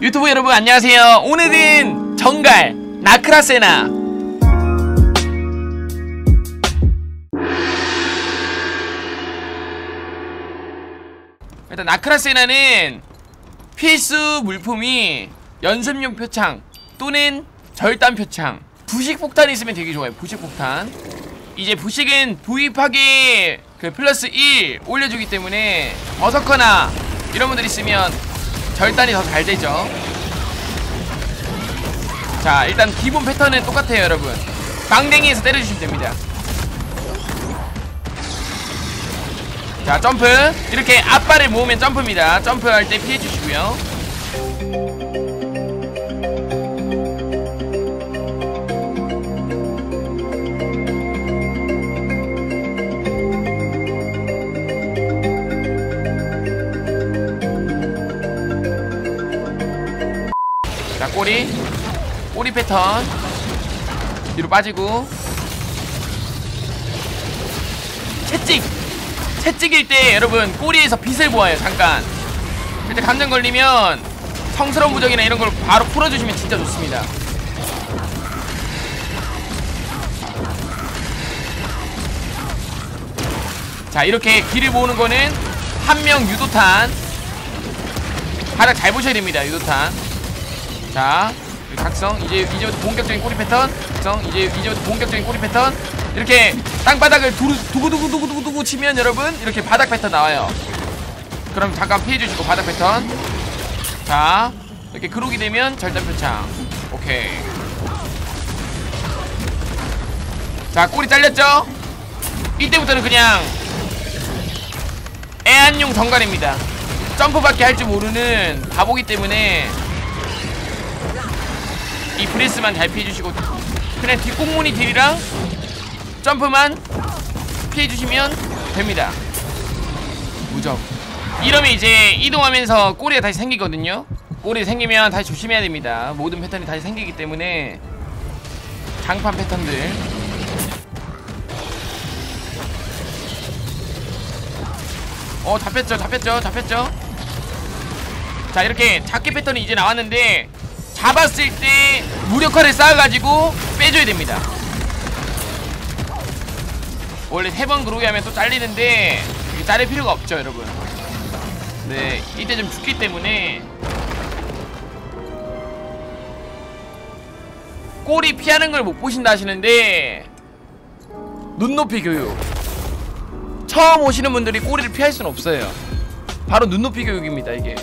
유튜브 여러분 안녕하세요. 오늘은 정갈 나크라세나. 일단 나크라세나는 필수 물품이 연습용 표창 또는 절단 표창. 부식 폭탄이 있으면 되게 좋아요 부식 폭탄. 이제 부식은 도입하기 그 플러스 1 올려주기 때문에 버서커나 이런 분들 있으면 절단이 더 잘 되죠. 자 일단 기본 패턴은 똑같아요 여러분. 빵댕이에서 때려주시면 됩니다. 자 점프. 이렇게 앞발을 모으면 점프입니다. 점프할 때 피해주시고요 자 꼬리. 꼬리 패턴. 뒤로 빠지고. 채찍. 채찍일 때 여러분 꼬리에서 빛을 보아요 잠깐. 그때 감정 걸리면 성스러운 부적이나 이런 걸 바로 풀어주시면 진짜 좋습니다. 자 이렇게 길을 모으는 거는 한 명 유도탄. 바닥 잘 보셔야 됩니다 유도탄 자 각성 이제 이제부터 본격적인 꼬리 패턴. 각성 이제 이제부터 본격적인 꼬리 패턴. 이렇게 땅바닥을 두루, 두구두구두구두구 치면 여러분 이렇게 바닥 패턴 나와요. 그럼 잠깐 피해주시고 바닥 패턴. 자 이렇게 그록이 되면 절단 표창. 오케이. 자 꼬리 잘렸죠? 이때부터는 그냥 애완용 정갈입니다. 점프밖에 할 줄 모르는 바보기 때문에 이 브레스만 잘 피해주시고 그냥 뒷공무니 딜이랑 점프만 피해주시면 됩니다. 무적. 이러면 이제 이동하면서 꼬리가 다시 생기거든요. 꼬리 생기면 다시 조심해야 됩니다. 모든 패턴이 다시 생기기 때문에 장판 패턴들. 어 잡혔죠 잡혔죠 잡혔죠? 자 이렇게 잡기 패턴이 이제 나왔는데 잡았을 때 무력화를 쌓아가지고 빼줘야 됩니다. 원래 세 번 그러게 하면 또 잘리는데 이게 자를 필요가 없죠 여러분. 네 이때 좀 죽기 때문에. 꼬리 피하는 걸 못 보신다 하시는데 눈높이 교육. 처음 오시는 분들이 꼬리를 피할 수는 없어요. 바로 눈높이 교육입니다 이게